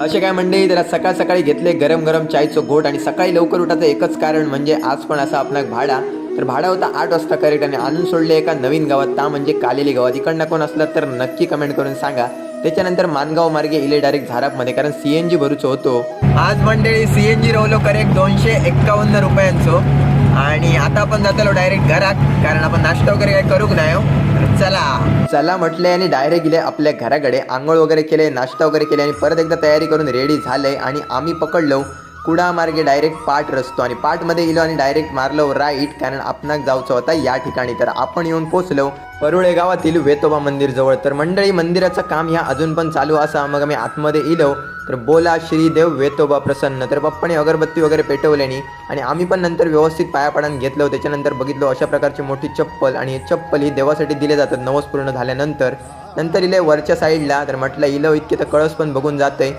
असे काय मंडळी त्याला सकाळ सकाळी घेतले गरम गरम चायचं घोट आणि सकाळी लवकर उठायचं एकच कारण म्हणजे आज पण असा आपला भाडा. तर भाडा होता आठ वाजता करेक्ट आणि आणून सोडले एका नवीन गावात. ता म्हणजे कालेली गावात. इकडनं कोण असलं तर नक्की कमेंट करून सांगा. त्याच्यानंतर मानगाव मार्गे इले डायरेक्ट झारापमध्ये कारण सीएनजी भरूचो होतो. आज मंडळी सीएनजी रवलो करेक्ट दोनशे एक्कावन्न रुपयांचो. आणि आता आपण जातलो डायरेक्ट घरात कारण आपण नाश्ता वगैरे काही करूक नाही हो. चला. चला म्हटले आणि डायरेक्ट गेले आपल्या घराकडे आंघोळ वगैरे केले नाश्ता वगैरे केले आणि परत एकदा तयारी करून रेडी झाले आणि आम्ही पकडलो. कुडा मार्गे डायरेक्ट पाठ रचतो आणि पाठमध्ये गेलो आणि डायरेक्ट मारलो राईट कारण आपणाक जाऊचं होता या ठिकाणी. तर आपण येऊन पोचलो. परुळे गावातील वेतोबा मंदिर जवळ. तर मंडळी मंदिराचं काम ह्या अजून पण चालू असा. मग आम्ही आतमध्ये इलो तर बोला श्रीदेव वेतोबा प्रसन्न. तर पप्पाने अगरबत्ती वगैरे पेटवल्यानी आणि आम्ही पण नंतर व्यवस्थित पाया घेतलं घेतलो त्याच्यानंतर बघितलो अशा प्रकारची मोठी चप्पल आणि चप्पल ही देवासाठी दिले जातात नवस पूर्ण झाल्यानंतर. नंतर इले वरच्या साईडला तर म्हटलं इलो इतके तर कळस पण बघून जाते